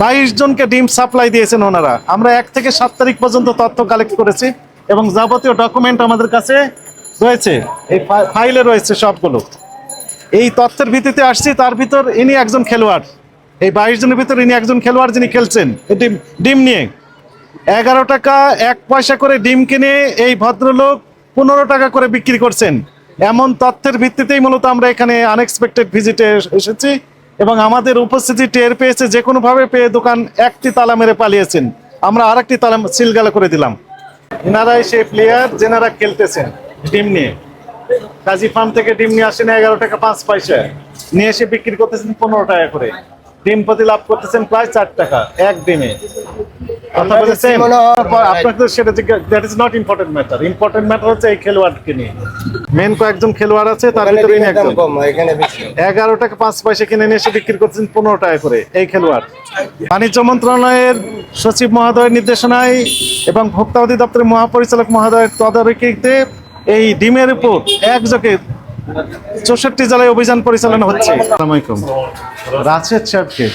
বাইশ জনকে ডিম সাপ্লাই দিয়েছেন ওনারা। আমরা এক থেকে সাত তারিখ পর্যন্ত তথ্য কালেক্ট করেছি এবং যাবতীয় ডকুমেন্ট আমাদের কাছে রয়েছে। এই ফাইলে রয়েছে সবগুলো। এই তথ্যের ভিত্তিতে আসছি, তার ভিতর ইনি একজন খেলোয়াড়। এই বাইশ জনের ভিতর ইনি একজন খেলোয়াড় যিনি খেলছেন ডিম ডিম নিয়ে। এগারো টাকা, এক পয়সা করে ডিম কিনে এই ভদ্রলোক পনেরো টাকা করে বিক্রি করছেন। এমন তথ্যের ভিত্তিতেই মূলত আমরা এখানে আনএক্সপেক্টেড ভিজিটে এসেছি। এবং আমাদের উপস্থিতি টের পেয়েছে, যে কোনোভাবে পেয়ে দোকান একটি তালা মেরে পালিয়েছেন। আমরা আর একটি তালা সিলগাল করে দিলাম। এনারাই সেই প্লেয়ার যেনারা খেলতেছেন, ডিম নিয়ে। কাজী ফার্ম থেকে ডিম নিয়ে আসেন এগারো টাকা পাঁচ পয়সা। নিয়ে এসে বিক্রি করতেছেন পনেরো টাকা করে। ডিম প্রতি লাভ করতেছেন প্রায় চার টাকা এক ডিমে আপনাকে সেটা that is not important matter important matter হচ্ছে এই খেলোয়াড়কে নিয়ে। মেন কয়েকজন খেলোয়াড় আছে তার ভিতরে এগারো টাকা পাঁচ পয়সা কিনে নিয়ে এসে বিক্রি করছেন পনেরো টাকা করে এই খেলোয়াড়। বাণিজ্য মন্ত্রণালয়ের সচিব মহোদয়ের নির্দেশনায় এবং ভোক্তা অধিদপ্তরের মহাপরিচালক মহোদয়ের তদারকিতে এই ডিমের উপর একযোগে চৌষট্টি জেলায় অভিযান পরিচালনা হচ্ছে। আসসালামু আলাইকুম। রাশেদ সাহেবকে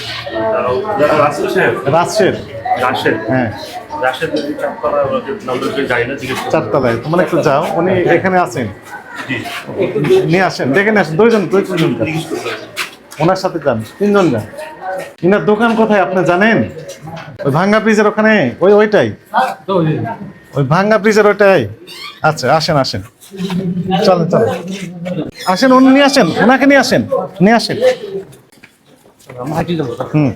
রাশেদ রাশেদ। হ্যাঁ। চারতলায় তোমরা একটু যাও উনি এখানে আছেন। নিয়ে আসেন দেখে নিয়ে আসেন দুইজন দুই তিনজন। ওনার সাথে যান তিনজন যান। ইনার দোকান কোথায় আপনি জানেন? ওই ভাঙ্গা ব্রিজের ওখানে? ওই ওইটাই? ওই ভাঙ্গা ব্রিজের ওইটাই? আচ্ছা আসেন আসেন। চলেন চলেন। আসেন উনি নিয়ে আসেন ওনাকে নিয়ে আসেন নিয়ে আসেন। হুম।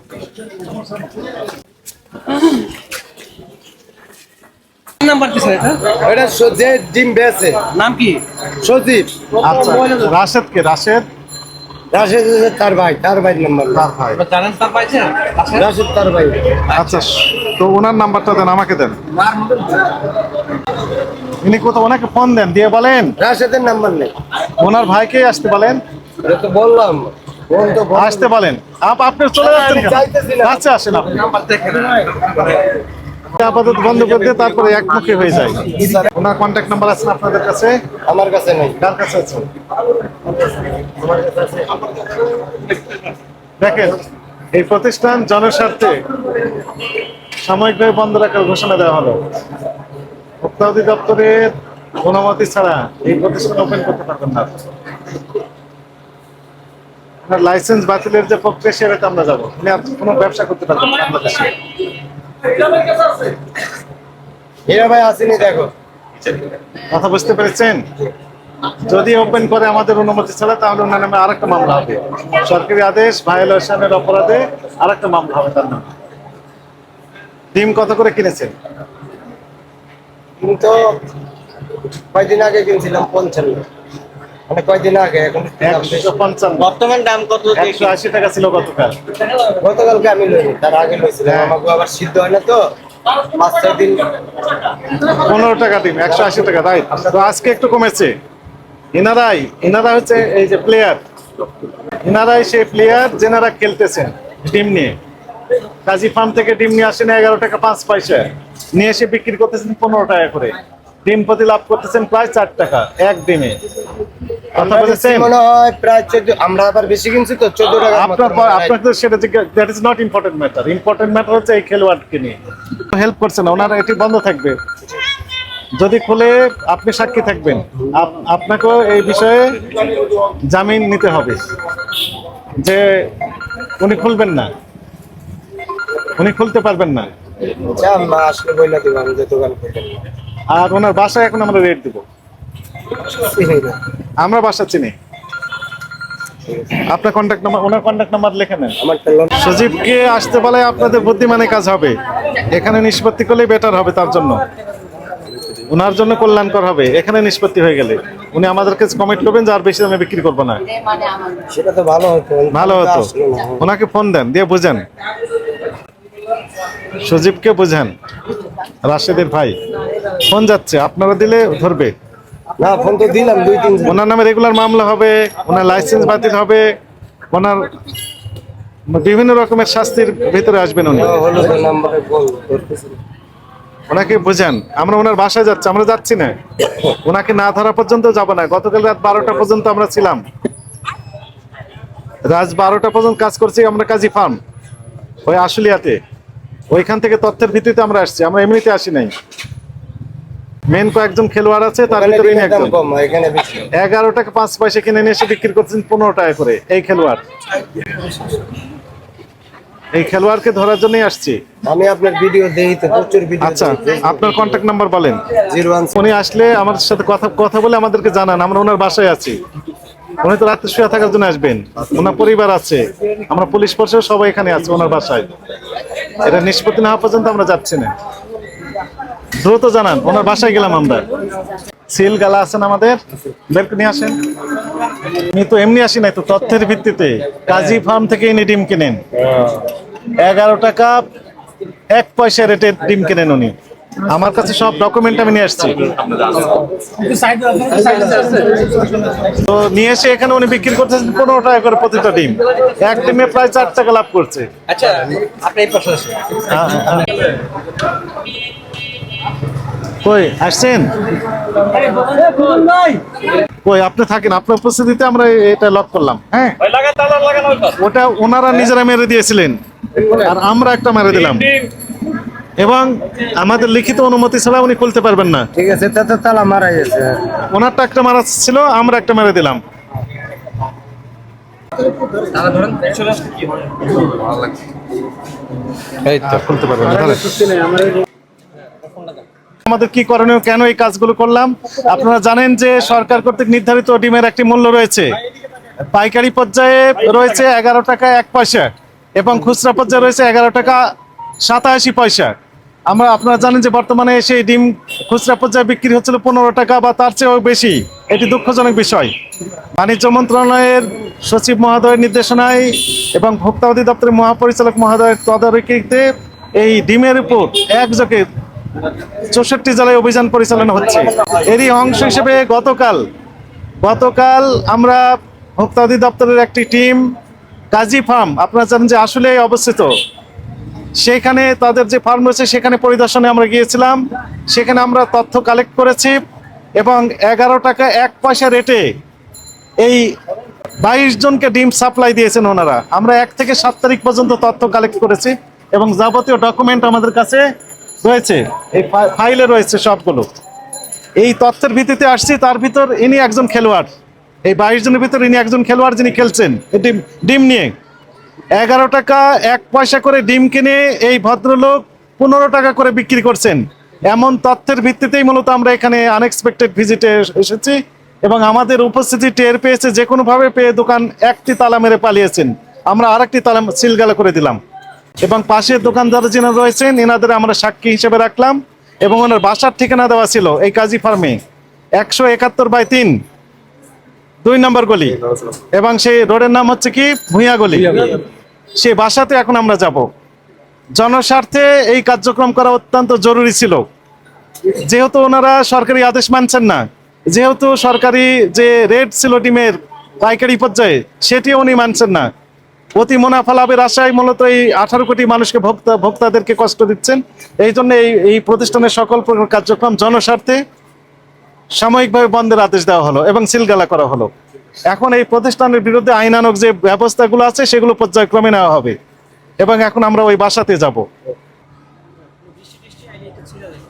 নাম্বার কিসের এটা? এটা যে ডিম বেছে নাম কি? সজীব। আচ্ছা রাশেদ কে? রাশেদ? রাশেদ তার ভাই তার ভাই নাম্বার। তার ভাই। জানেন তার পাইছেন রাশেদ তার ভাই। আচ্ছা তো ওনার নাম্বারটা দেন আমাকে দেন। ইনি কোথাও ওনাকে ফোন দেন দিয়ে বলেন। রাশেদের নাম্বার নেই। ওনার ভাইকে আসতে বলেন। তো বললাম। আসতে বলেন। আপ আপনি চলে যাচ্ছেন। আচ্ছা আসেন আপনি। নাম্বার দেখেন আপাতত বন্ধ করে দিয়ে তারপরে একমুখী হয়ে যায় ওনার কন্ট্যাক্ট নাম্বার আছে আপনাদের কাছে? আমার কাছে নেই। কার কাছে আছে? দেখেন এই প্রতিষ্ঠান জনস্বার্থে সাময়িকভাবে বন্ধ রাখার ঘোষণা দেওয়া হলো। ভোক্তা অধিদপ্তরের অনুমতি ছাড়া এই প্রতিষ্ঠান ওপেন করতে পারবেন না। আপনার লাইসেন্স বাতিলের যে প্রক্রিয়া সেটাতে আমরা যাব। আপনি আর কোনো ব্যবসা করতে পারবেন না বাংলাদেশে। হীরা ভাই আসেনি দেখো। কথা বুঝতে পেরেছেন? যদি ওপেন করে আমাদের অনুমতি ছাড়া তাহলে ওনার নামে আরেকটা মামলা হবে। সরকারি আদেশ ভায়োলেশনের অপরাধে আরেকটা মামলা হবে তার নামে। ডিম কত করে কিনেছেন? কিন্তু কয়দিন আগে কিনছিলাম পঞ্চান্ন। মানে কয়দিন আগে এখন। বর্তমান দাম কত একশো আশি টাকা ছিল গতকাল। গতকালকে আমি লইনি তার আগে লইছিলাম। হ্যাঁ। আমাকে আবার সিদ্ধ হয় না তো। পাঁচ ছয় দিন। পনেরো টাকা ডিম একশো আশি টাকা রাইট তো আজকে একটু কমেছে। এনারাই এনারা হচ্ছে এই যে প্লেয়ার এনারাই সেই প্লেয়ার যেনারা খেলতেছেন ডিম নিয়ে। কাজী ফার্ম থেকে ডিম নিয়ে আসেন এগারো টাকা পাঁচ পয়সা। নিয়ে এসে বিক্রি করতেছেন পনেরো টাকা করে। ডিম প্রতি লাভ করতেছেন প্রায় চার টাকা এক ডিমে। যদি খুলে আপনি সাক্ষী থাকবেন। আপ- আপনাকেও এই বিষয়ে জামিন নিতে হবে। যে উনি খুলবেন না। উনি খুলতে পারবেন না। আসলে বইলা দিব আমি দোকান করবেন আর ওনার বাসায় এখন আমরা রেট দিব। আমরা বাসা চিনি। আপনার কন্ট্যাক্ট নাম্বার ওনার কন্ট্যাক্ট নাম্বার লিখে নেন। সজীবকে আসতে বলে আপনাদের বুদ্ধিমানে কাজ হবে। এখানে নিষ্পত্তি করলেই বেটার হবে তার জন্য। ওনার জন্য কল্যাণকর হবে। এখানে নিষ্পত্তি হয়ে গেলে। উনি আমাদের কাছে কমেন্ট করবেন যে আর বেশি দামে বিক্রি করব না। সেটা তো ভালো হতো। ভালো হতো। ওনাকে ফোন দেন দিয়ে বুঝেন। সজীবকে বুঝেন। রাশেদের ভাই ফোন যাচ্ছে আপনারা দিলে ধরবে। না ফোন তো দিলাম দুই তিন ওনার নামে রেগুলার মামলা হবে ওনার লাইসেন্স বাতিল হবে ওনার বিভিন্ন রকমের শাস্তির ভিতরে আসবেন উনি। করতেছি। ওনাকে বোঝান আমরা ওনার বাসায় যাচ্ছি আমরা যাচ্ছি না। ওনাকে না ধরা পর্যন্ত যাব না। গতকাল রাত বারোটা পর্যন্ত আমরা ছিলাম। রাত বারোটা পর্যন্ত কাজ করছি আমরা কাজী ফার্ম ওই আশুলিয়াতে। ওইখান থেকে তথ্যের ভিত্তিতে আমরা আসছি আমরা এমনিতে আসি নাই। মেন কয়েকজন খেলোয়াড় আছে তার ভিতরে একজন। এগারো টাকা পাঁচ পয়সা কিনে নিয়ে এসে বিক্রি করছেন পনেরো টাকা করে এই খেলোয়াড়। এই খেলোয়াড়কে ধরার জন্যই আসছি। আমি আপনার ভিডিও দেখি তো প্রচুর ভিডিও আচ্ছা আপনার কন্ট্যাক্ট নাম্বার বলেন। জিরো ওয়ান উনি আসলে আমাদের সাথে কথা কথা বলে আমাদেরকে জানান আমরা ওনার বাসায় আছি। উনি তো রাত্রে শুয়ে থাকার জন্য আসবেন। ওনার পরিবার আছে। আমরা পুলিশ ফোর্সেও সবাই এখানে আছে ওনার বাসায়। এটা নিষ্পত্তি না হওয়া পর্যন্ত আমরা যাচ্ছি না। দ্রুত জানান, ওনার বাসায় গেলাম আমরা। সিল গালা আছেন আমাদের? বের নিয়ে আসেন। আমি তো এমনি আসি নাই, তো তথ্যের ভিত্তিতে। কাজী ফার্ম থেকে ইনি ডিম কিনেন। এগারো টাকা এক পয়সা রেটে ডিম কেনেন উনি। আমার কাছে সব ডকুমেন্ট আমি নিয়ে আসছি। তো নিয়ে এসে এখানে উনি বিক্রি করতেছেন পনেরো টাকা করে প্রতিটা ডিম। এক ডিমে প্রায় চার টাকা লাভ করছে। আচ্ছা হ্যাঁ, হ্যাঁ। কই আসছেন? কই আপনি থাকেন। আপনার উপস্থিতিতে আমরা এটা লক করলাম। হ্যাঁ? ওটা ওনারা নিজেরা মেরে দিয়েছিলেন। আর আমরা একটা মেরে দিলাম। এবং আমাদের লিখিত অনুমতি ছাড়া উনি খুলতে পারবেন না। ঠিক আছে তা তো তালা মারা গেছে। ওনারটা একটা মারা ছিল আমরা একটা মেরে দিলাম। আমাদের কি করণীয় কেন এই কাজগুলো করলাম? আপনারা জানেন যে সরকার কর্তৃক নির্ধারিত ডিমের একটি মূল্য রয়েছে। পাইকারি পর্যায়ে রয়েছে এগারো টাকা এক পয়সা এবং খুচরা পর্যায়ে রয়েছে এগারো টাকা সাতাশি পয়সা। আমরা আপনারা জানেন যে বর্তমানে সেই ডিম খুচরা পর্যায়ে বিক্রি হচ্ছিল পনেরো টাকা বা তার চেয়েও বেশি। এটি দুঃখজনক বিষয়। বাণিজ্য মন্ত্রণালয়ের সচিব মহোদয়ের নির্দেশনায় এবং ভোক্তা অধিদপ্তরের মহাপরিচালক মহোদয়ের তদারকিতে এই ডিমের উপর একযোগে চৌষট্টি জেলায় অভিযান পরিচালনা হচ্ছে। এরই অংশ হিসেবে গতকাল গতকাল আমরা ভোক্তা অধিদপ্তরের একটি টিম কাজী ফার্ম, আপনারা জানেন যে আসলে অবস্থিত। সেখানে তাদের যে ফার্ম রয়েছে, সেখানে পরিদর্শনে আমরা গিয়েছিলাম। সেখানে আমরা তথ্য কালেক্ট করেছি এবং এগারো টাকা এক পয়সা রেটে এই বাইশ জনকে ডিম সাপ্লাই দিয়েছেন ওনারা। আমরা এক থেকে সাত তারিখ পর্যন্ত তথ্য কালেক্ট করেছি এবং যাবতীয় ডকুমেন্ট আমাদের কাছে রয়েছে। এই ফাইলে রয়েছে সবগুলো। এই তথ্যের ভিত্তিতে আসছি, তার ভিতর ইনি একজন খেলোয়াড়। এই বাইশ জনের ভিতর ইনি একজন খেলোয়াড় যিনি খেলছেন ডিম ডিম নিয়ে। এগারো টাকা, এক পয়সা করে ডিম কিনে এই ভদ্রলোক পনেরো টাকা করে বিক্রি করছেন। এমন তথ্যের ভিত্তিতেই মূলত আমরা এখানে আনএক্সপেক্টেড ভিজিটে এসেছি এবং আমাদের উপস্থিতি টের পেয়েছে, যে কোনোভাবে পেয়ে দোকান একটি তালা মেরে পালিয়েছেন। আমরা আরেকটি তালা সিলগালা করে দিলাম। এবং পাশের দোকানদার যিনি রয়েছেন, এনাদের আমরা সাক্ষী হিসেবে রাখলাম এবং ওনার বাসার ঠিকানা দেওয়া ছিল এই কাজী ফার্মে। একশো একাত্তর বাই তিন দুই নম্বর গলি। এবং সেই রোডের নাম হচ্ছে কি? ভুঁইয়া গলি। সেই বাসাতে এখন আমরা যাব। জনস্বার্থে এই কার্যক্রম করা অত্যন্ত জরুরি ছিল। যেহেতু ওনারা সরকারি আদেশ মানছেন না যেহেতু সরকারি যে রেট ছিল ডিমের পাইকারি পর্যায়ে সেটিও উনি মানছেন না। অতি মুনাফা লাভের আশায় মূলত এই আঠারো কোটি মানুষকে ভোক্তা ভোক্তাদেরকে কষ্ট দিচ্ছেন। এই জন্য এই এই প্রতিষ্ঠানের সকল প্রকার কার্যক্রম জনস্বার্থে সাময়িকভাবে বন্ধের আদেশ দেওয়া হলো এবং সিলগালা করা হলো। এখন এই প্রতিষ্ঠানের বিরুদ্ধে আইনানক যে ব্যবস্থাগুলো আছে সেগুলো পর্যায়ক্রমে নেওয়া হবে। এবং এখন আমরা ওই বাসাতে যাব।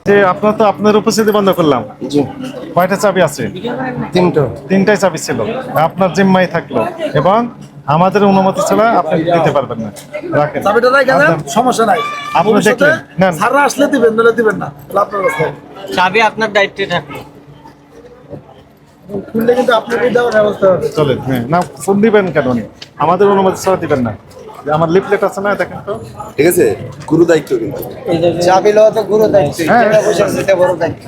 যে আপনার তো আপনার উপস্থিতি বন্ধ করলাম। কয়টা চাবি আছে? তিনটো। তিনটাই চাবি ছিল। আপনার জিম্মাই থাকল। এবং আমাদের অনুমতি ছাড়া আপনি দিতে পারবেন না। রাখেন। চাবিটা সমস্যা নাই। আপনি দেখলেন? স্যাররা আসলে দিবেন দিবেন না। আপনার চাবি আপনার দায়িত্বে থাকল। খুললে কিন্তু আপনাকে দেওয়ার ব্যবস্থা হবে। চলেন হ্যাঁ। না ফোন দিবেন কেন উনি? আমাদের অনুমতি ছাড়া দিবেন না। আমার লিফলেট আছে না দেখেন তো। ঠিক আছে? গুরু দায়িত্ব কিন্তু। চাবি লওয়া তো গুরু দায়িত্ব। হ্যাঁ। টাকা পয়সা বড় দায়িত্ব।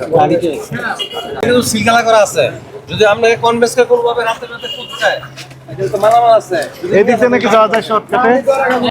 কিন্তু সিলগালা করা আছে। যদি আপনাকে কনভেন্স করে কোনোভাবে রাতে রাতে করতে চায় এটা তো মালামাল আছে। এই নাকি যাওয়া যায় শর্টকাটে